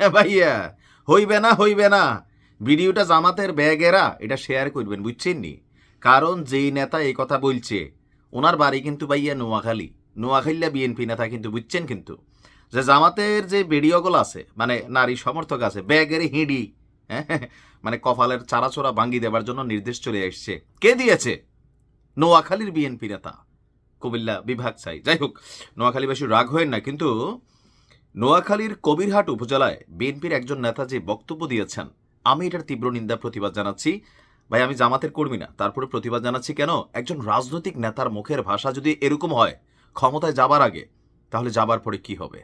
হ্যাঁ ভাইয়া, হইবে না হইবে না। ভিডিওটা জামাতের ব্যাগেরা এটা শেয়ার করবেন, বুঝছেন নি? কারণ যেই নেতা এই কথা বলছে, ওনার বাড়ি কিন্তু ভাইয়া নোয়াখালী। নোয়াখালীলা বিএনপি নেতা কিন্তু, বুঝছেন কিন্তু? যে জামাতের যে ভিডিওগুলো আছে মানে নারী সমর্থক আছে, ব্যাগের হিঁড়ি হ্যাঁ মানে কপালের চারাচোরা ভাঙ্গি দেবার জন্য নির্দেশ চলে এসছে কে দিয়েছে? নোয়াখালীর বিএনপি নেতা। কুমিল্লা বিভাগ চাই। যাই হোক, নোয়াখালীবাসী রাগ হয়েন না, কিন্তু নোয়াখালীর কবিরহাট উপজেলায় বিএনপির একজন নেতা যে বক্তব্য দিয়েছেন, আমি এটার তীব্র নিন্দা, প্রতিবাদ জানাচ্ছি। ভাই, আমি জামাতের কর্মী না, তারপরে প্রতিবাদ জানাচ্ছি কেন? একজন রাজনৈতিক নেতার মুখের ভাষা যদি এরকম হয়, ক্ষমতায় যাবার আগে, তাহলে যাবার পরে কি হবে?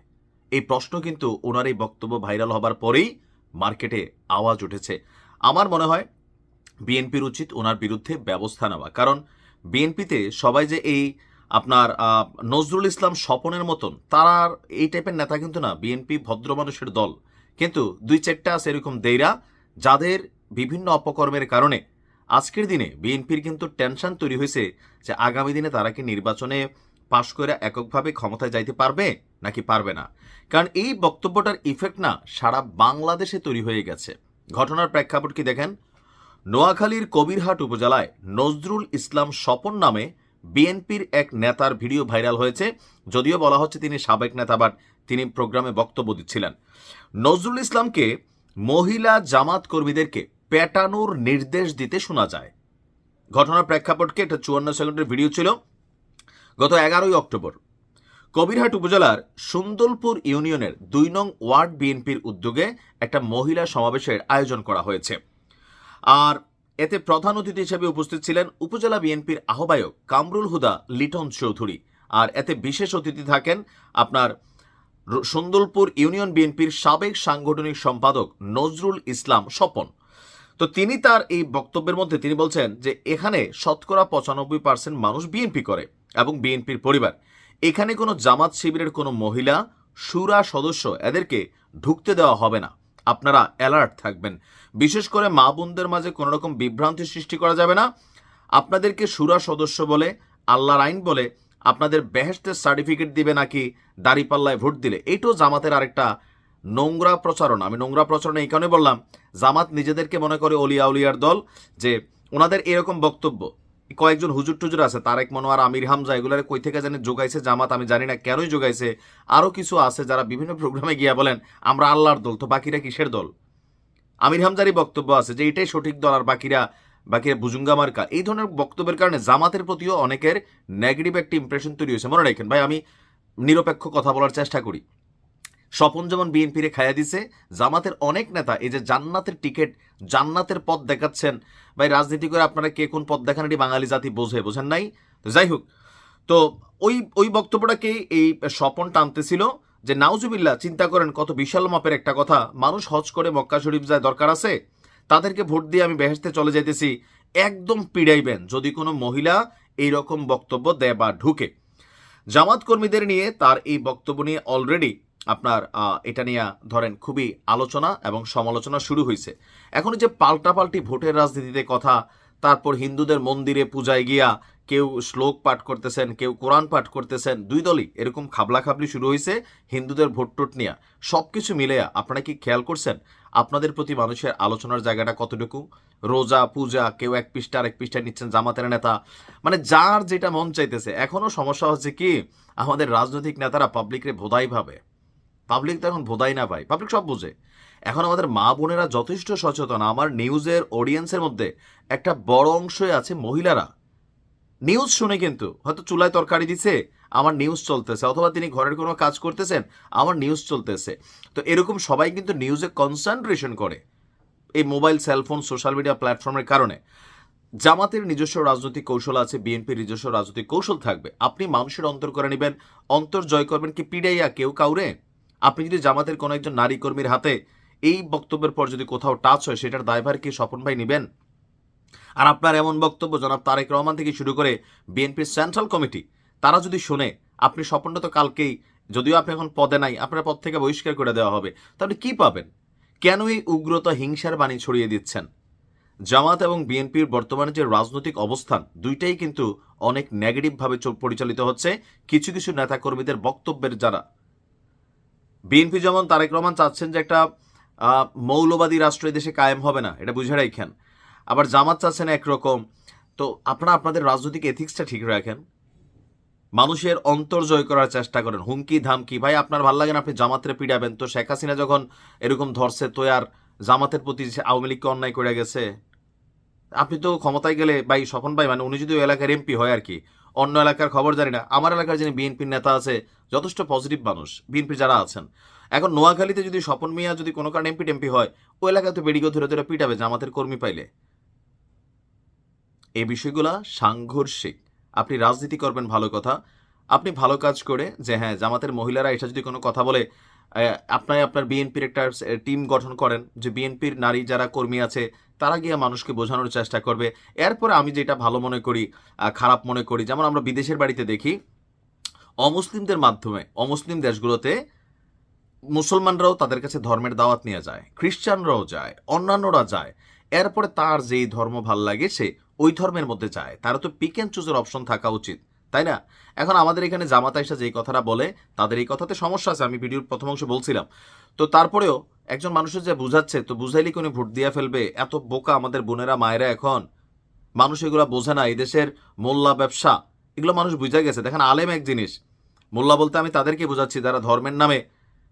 এই প্রশ্ন কিন্তু ওনার এই বক্তব্য ভাইরাল হবার পরেই মার্কেটে আওয়াজ উঠেছে। আমার মনে হয় বিএনপির উচিত ওনার বিরুদ্ধে ব্যবস্থা নেওয়া, কারণ বিএনপিতে সবাই যে এই আপনার নজরুল ইসলাম স্বপনের মতন, তার এই টাইপের নেতা কিন্তু না বিএনপি ভদ্র মানুষের দল। কিন্তু দুই চারটা আছে এরকম দেইরা, যাদের বিভিন্ন অপকর্মের কারণে আজকের দিনে বিএনপির কিন্তু টেনশন তৈরি হয়েছে যে আগামী দিনে তারা কি নির্বাচনে পাশ করে এককভাবে ক্ষমতায় যাইতে পারবে নাকি পারবে না। কারণ এই বক্তব্যটার ইফেক্ট না সারা বাংলাদেশে তৈরি হয়ে গেছে। ঘটনার প্রেক্ষাপট কি দেখেন? নোয়াখালীর কবিরহাট উপজেলায় নজরুল ইসলাম স্বপন নামে বিএনপির এক নেতার ভিডিও ভাইরাল হয়েছে, যদিও বলা হচ্ছে তিনি সাবেক নেতা, বাট তিনি প্রোগ্রামে বক্তব্য দিচ্ছিলেন। নজরুল ইসলামকে মহিলা জামাত কর্মীদেরকে পেটানোর নির্দেশ দিতে শোনা যায়। ঘটনার প্রেক্ষাপটকে এটা চুয়ান্ন সেকেন্ডের ভিডিও ছিল। গত এগারোই অক্টোবর, কবিরহাট উপজেলার সুন্দরপুর ইউনিয়নের দুই নং ওয়ার্ড বিএনপির উদ্যোগে একটা মহিলা সমাবেশের আয়োজন করা হয়েছে। আর এতে প্রধান অতিথি হিসেবে উপস্থিত ছিলেন উপজেলা বিএনপির আহ্বায়ক কামরুল হুদা, লিটন চৌধুরী। আর এতে বিশেষ অতিথি থাকেন আপনার সুন্দরপুর ইউনিয়ন বিএনপির সাবেক সাংগঠনিক সম্পাদক নজরুল ইসলাম স্বপন। তো তিনি তার এই বক্তব্যের মধ্যে তিনি বলছেন যে, এখানে শতকরা পঁচানব্বই পার্সেন্ট মানুষ বিএনপি করে এবং বিএনপির পরিবার। এখানে কোনো জামাত শিবিরের কোনো মহিলা, সুরা সদস্য এদেরকে ঢুকতে দেওয়া হবে না। আপনারা অ্যালার্ট থাকবেন। বিশেষ করে মা বোনদের মাঝে কোনো রকম বিভ্রান্তি সৃষ্টি করা যাবে না। আপনাদেরকে সুরা সদস্য বলে, আল্লাহর আইন বলে, আপনাদের বেহেস্তের সার্টিফিকেট দিবে নাকি দাড়িপাল্লায় ভোট দিলে। এইটাও জামাতের আরেকটা নোংরা প্রচারণ। আমি নোংরা প্রচারণ এই কারণে বললাম, জামাত নিজেদেরকে মনে করে অলিয়া উলিয়ার দল, যে ওনাদের এরকম বক্তব্য কয়েকজন হুজুর টুজুর আছে, তারেক মনোয়ার, আমির হামজা, এগুলার কই থেকে জানি যোগাইছে জামাত আমি জানি না, কেনই যোগাইছে? আরও কিছু আছে যারা বিভিন্ন প্রোগ্রামে গিয়া বলেন, আমরা আল্লাহর দল, তো বাকিরা কিসের দল? আমির হামজারই বক্তব্য আছে যে এটাই সঠিক দল আর বাকিরা বাকিরা বুজুঙ্গা মার্কা। এই ধরনের বক্তব্যের কারণে জামাতের প্রতিও অনেকের নেগেটিভ একটি ইমপ্রেশন তৈরি হয়েছে। মনে রাখেন, ভাই, আমি নিরপেক্ষ কথা বলার চেষ্টা করি। স্বপন যেমন বিএনপিরে খাইয়া দিছে, জামাতের অনেক নেতা এই যে জান্নাতের টিকিট, জান্নাতের পথ দেখাচ্ছেন। ভাই, রাজনীতি করে আপনারা কে কোন পথ দেখান এটি বাঙালি জাতি বোঝে, বোঝেন নাই? যাই হোক, তো ওই ওই বক্তব্যটাকেই এই স্বপন টানতেছিল যে নাউজুবিল্লা চিন্তা করেন কত বিশাল মাপের একটা কথা, মানুষ হজ করে মক্কা শরীফ যায় দরকার আছে? তাদেরকে ভোট দিয়ে আমি বেহেস্তে চলে যাইতেছি। একদম পিড়াইবেন যদি কোনো মহিলা এই রকম বক্তব্য দেয় বা ঢুকে। জামাত কর্মীদের নিয়ে তার এই বক্তব্য নিয়ে অলরেডি আপনার এটা নিয়ে ধরেন খুবই আলোচনা এবং সমালোচনা শুরু হয়েছে এখন যে পাল্টাপাল্টি ভোটের রাজনীতিতে কথা, তারপর হিন্দুদের মন্দিরে পূজায় গিয়া কেউ শ্লোক পাঠ করতেছেন, কেউ কোরআন পাঠ করতেছেন, দুই দলই এরকম খাবলা খাবলি শুরু হয়েছে হিন্দুদের ভোট টোট নিয়ে। সব কিছু মিলে আপনারা কি খেয়াল করছেন? আপনাদের প্রতি মানুষের আলোচনার জায়গাটা কতটুকু? রোজা, পূজা, কেউ এক পৃষ্ঠা আর এক পৃষ্ঠা নিচ্ছেন জামাতের নেতা। মানে যার যেটা মন চাইতেছে এখনও সমস্যা হচ্ছে কি, আমাদের রাজনৈতিক নেতারা পাবলিকরে ভোদাই ভাবে। পাবলিক তো এখন ভোদাই না পায় পাবলিক সব বুঝে। এখন আমাদের মা বোনেরা যথেষ্ট সচেতন। আমার নিউজের অডিয়েন্সের মধ্যে একটা বড় অংশই আছে মহিলারা। নিউজ শুনে কিন্তু, হয়তো চুলায় তরকারি দিছে, আমার নিউজ চলতেছে, অথবা তিনি ঘরের কোনো কাজ করতেছেন, আমার নিউজ চলতেছে। তো এরকম সবাই কিন্তু নিউজে কনসেন্ট্রেশন করে, এই মোবাইল সেলফোন সোশ্যাল মিডিয়া প্ল্যাটফর্মের কারণে। জামাতের নিজস্ব রাজনৈতিক কৌশল আছে, বিএনপির নিজস্ব রাজনৈতিক কৌশল থাকবে। আপনি মানুষের অন্তর করে নেবেন, অন্তর জয় করবেন কি পিড়াইয়া কেউ কাউরে? আপনি যদি জামাতের কোনো একজন নারী কর্মীর হাতে এই বক্তব্যের পর যদি কোথাও টাচ হয়, সেটার দায়ভার কি স্বপন ভাই নেবেন? আর আপনার এমন বক্তব্য, জনাব তারেক রহমান থেকে শুরু করে বিএনপির সেন্ট্রাল কমিটি, তারা যদি শোনে, আপনি স্বপনটা তো কালকেই, যদিও আপনি এখন পদে নাই, আপনার পদ থেকে বহিষ্কার করে দেওয়া হবে, তাহলে কি পাবেন? কেন এই উগ্রতা, হিংসার বাণী ছড়িয়ে দিচ্ছেন? জামাত এবং বিএনপির বর্তমানে যে রাজনৈতিক অবস্থান, দুইটাই কিন্তু অনেক নেগেটিভভাবে চল- পরিচালিত হচ্ছে। কিছু কিছু নেতাকর্মীদের বক্তব্যের যারা বিএনপি যেমন তারেক রহমান চাচ্ছেন যে একটা মৌলবাদী রাষ্ট্র দেশে কায়েম হবে না, এটা বুঝে রাখেন। আবার জামাত চাচ্ছেন একরকম। তো আপনারা, আপনাদের রাজনৈতিক এথিক্সটা ঠিক রাখেন। মানুষের অন্তর জয় করার চেষ্টা করেন। হুমকি, ধামকি। ভাই, আপনার ভালো লাগে না আপনি জামাতের পিড়াবেন? তো শেখ হাসিনা যখন এরকম ধরছে, তো আর জামাতের প্রতি আওয়ামী লীগকে অন্যায় করে গেছে? আপনি তো ক্ষমতায় গেলে, ভাই, স্বপন ভাই মানে উনি যদি ওই এলাকার এমপি হয় আর কি অন্য এলাকার খবর জানি না। আমার এলাকার যিনি বিএনপির নেতা আছে, যথেষ্ট পজিটিভ মানুষ বিএনপির যারা আছেন। এখন নোয়াখালীতে যদি স্বপন মিয়া যদি কোনো কারণে এমপি টেমপি হয় ওই এলাকায় তো বেডিগো ধরে ধরে পিটাবে জামাতের কর্মী পাইলে। এই বিষয়গুলা সাংঘর্ষিক। আপনি রাজনীতি করবেন ভালো কথা। আপনি ভালো কাজ করে যে হ্যাঁ জামাতের মহিলারা এটা যদি কোনো কথা বলে আপনার আপনার বিএনপির একটা টিম গঠন করেন, যে বিএনপির নারী যারা কর্মী আছে তারা গিয়ে মানুষকে বোঝানোর চেষ্টা করবে। এরপরে আমি যেটা ভালো মনে করি খারাপ মনে করি, যেমন আমরা বিদেশের বাড়িতে দেখি, অমুসলিমদের মাধ্যমে, অমুসলিম দেশগুলোতে মুসলমানরাও তাদের কাছে ধর্মের দাওয়াত নিয়ে যায়, খ্রিস্টানরাও যায়, অন্যান্যরা যায়। এরপরে তার যেই ধর্ম ভালো লাগে সে ওই ধর্মের মধ্যে যায়। তারা তো পিক অ্যান্ড চুজের অপশন থাকা উচিত। তাই না? এখন আমাদের এখানে জামাতা আইসা যেই কথাটা বলে, তাদের এই কথাতে সমস্যা আছে, আমি ভিডিওর প্রথম অংশ বলছিলাম। তো তারপরেও একজন মানুষের যে বুঝাচ্ছে, তো বুঝাইলে কোনো ভোট দিয়া ফেলবে? এত বোকা আমাদের বোনেরা, মায়েরা এখন। মানুষ এগুলো বোঝে না, এই দেশের মোল্লা ব্যবসা। এগুলো মানুষ বুঝে গেছে। দেখেন আলেম এক জিনিস। মোল্লা বলতে আমি তাদেরকে বোঝাচ্ছি, যারা ধর্মের নামে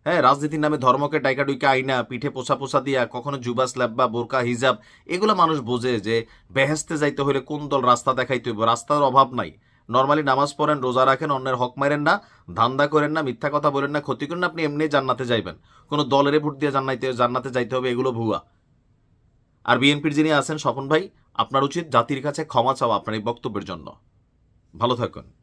হ্যাঁ রাজনীতির নামে ধর্মকে ডাইকা ডুইকা আইনা, পিঠে পোষা পোষা দিয়া, কখনো জুবা স্ল্যাব বা বোরকা, হিজাব, এগুলো মানুষ বোঝে যে, বেহেস্তে যাইতে হলে কোন দল রাস্তা দেখাইতে হইব? রাস্তার অভাব নাই। নর্মালি নামাজ পড়েন, রোজা রাখেন, অন্যের হক মারেন না, ধান্দা করেন না, মিথ্যা কথা বলেন না, ক্ষতি করেন না, আপনি এমনি জান্নাতে যাইবেন। কোনো দলের ভোট দিয়ে জান্নাতে জান্নাতে যাইতে হবে, এগুলো ভুয়া। আর বিএনপির যিনি আছেন, স্বপন ভাই, আপনার উচিত জাতির কাছে ক্ষমা চাওয়া আপনার এই বক্তব্যের জন্য। ভালো থাকুন।